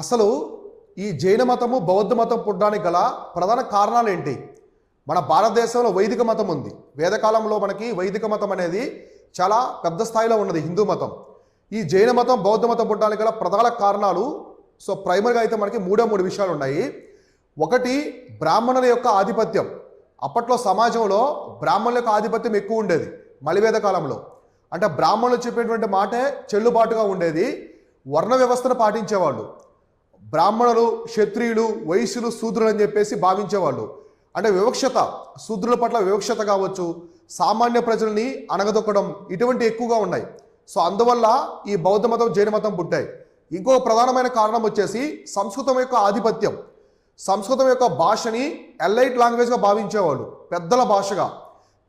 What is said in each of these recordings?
అసలు ఈ జైన మతము బౌద్ధ మతం పుట్టడానికి గల ప్రధాన కారణాలు ఏంటి? మన భారతదేశంలో వైదిక మతం ఉంది. వేదకాలంలో మనకి వైదిక మతం అనేది చాలా పెద్ద స్థాయిలో ఉన్నది హిందూ మతం. ఈ జైన మతం బౌద్ధ మతం పుట్టడానికి గల ప్రధాన కారణాలు సో ప్రైమరీగా అయితే మనకి మూడో మూడు విషయాలు ఉన్నాయి. ఒకటి బ్రాహ్మణుల యొక్క ఆధిపత్యం. అప్పట్లో సమాజంలో బ్రాహ్మణుల యొక్క ఆధిపత్యం ఎక్కువ ఉండేది మలివేద కాలంలో అంటే బ్రాహ్మణులు చెప్పేటువంటి మాటే చెల్లుబాటుగా ఉండేది వర్ణ వ్యవస్థను పాటించేవాళ్ళు. బ్రాహ్మణులు క్షత్రియులు వైశ్యులు శూద్రులు అని చెప్పేసి భావించేవాళ్ళు. అంటే వివక్షత శూద్రుల పట్ల వివక్షత కావచ్చు సామాన్య ప్రజల్ని అణగదొక్కడం ఇటువంటి ఎక్కువగా ఉన్నాయి. సో అందువల్ల ఈ బౌద్ధ మతం జైన మతం పుట్టాయి. ఇంకో ప్రధానమైన కారణం వచ్చేసి సంస్కృతం యొక్క ఆధిపత్యం. సంస్కృతం యొక్క భాషని ఎల్లైట్ లాంగ్వేజ్గా భావించేవాళ్ళు పెద్దల భాషగా.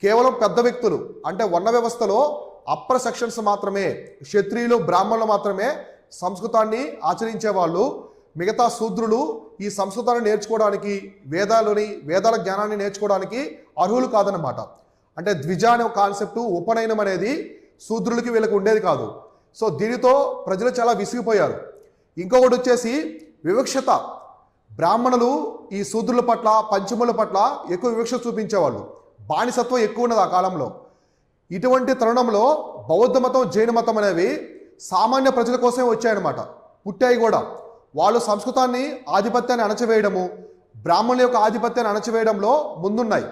కేవలం పెద్ద వ్యక్తులు అంటే వర్ణ వ్యవస్థలో అప్పర్ సెక్షన్స్ మాత్రమే క్షత్రియులు బ్రాహ్మణులు మాత్రమే సంస్కృతాన్ని ఆచరించేవాళ్ళు. మిగతా శూద్రులు ఈ సంస్కృతాన్ని నేర్చుకోవడానికి వేదాలని వేదాల జ్ఞానాన్ని నేర్చుకోవడానికి అర్హులు కాదనమాట అంటే ద్విజ అనే కాన్సెప్ట్ ఉపనయనం అనేది శూద్రులకి వీళ్ళకి ఉండేది కాదు. సో దీనితో ప్రజలు చాలా విసిగిపోయారు. ఇంకొకటి వచ్చేసి వివక్షత. బ్రాహ్మణులు ఈ శూద్రుల పట్ల పంచముల పట్ల ఎక్కువ వివక్ష చూపించేవాళ్ళు. బానిసత్వం ఎక్కువ ఉన్నది ఆ కాలంలో. ఇటువంటి తరుణంలో బౌద్ధ మతం జైన మతం అనేవి సామాన్య ప్రజల కోసమే వచ్చాయన్నమాట. పుట్టాయి కూడా. వాళ్ళు సంస్కృతాన్ని ఆధిపత్యాన్ని అణచివేయడము బ్రాహ్మణుల యొక్క ఆధిపత్యాన్ని అణచివేయడంలో ముందున్నాయి.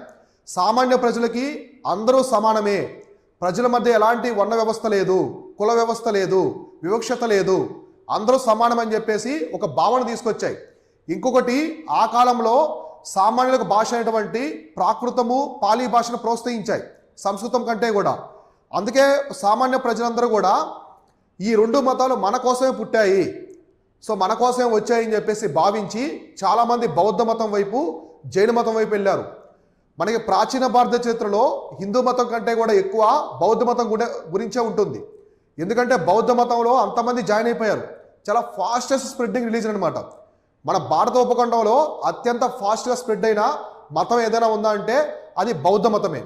సామాన్య ప్రజలకి అందరూ సమానమే. ప్రజల మధ్య ఎలాంటి వర్ణ వ్యవస్థ లేదు కుల వ్యవస్థ లేదు వివక్షత లేదు. అందరూ సమానమని చెప్పేసి ఒక భావన తీసుకొచ్చాయి. ఇంకొకటి ఆ కాలంలో సామాన్యులకు భాష అయినటువంటి ప్రాకృతము పాలీ భాషను ప్రోత్సహించాయి సంస్కృతం కంటే కూడా. అందుకే సామాన్య ప్రజలందరూ కూడా ఈ రెండు మతాలు మన కోసమే పుట్టాయి. సో మన కోసమే వచ్చాయని చెప్పేసి భావించి చాలామంది బౌద్ధ మతం వైపు జైన మతం వైపు వెళ్ళారు. మనకి ప్రాచీన భారత చరిత్రలో హిందూ మతం కంటే కూడా ఎక్కువ బౌద్ధ మతం గురించే ఉంటుంది. ఎందుకంటే బౌద్ధ మతంలో అంతమంది జాయిన్ అయిపోయారు. చాలా ఫాస్టెస్ట్ స్ప్రెడ్డింగ్ రిలీజన్ అనమాట మన భారత ఉపఖండంలో అత్యంత ఫాస్ట్గా స్ప్రెడ్ అయిన మతం ఏదైనా ఉందా అంటే అది బౌద్ధ మతమే.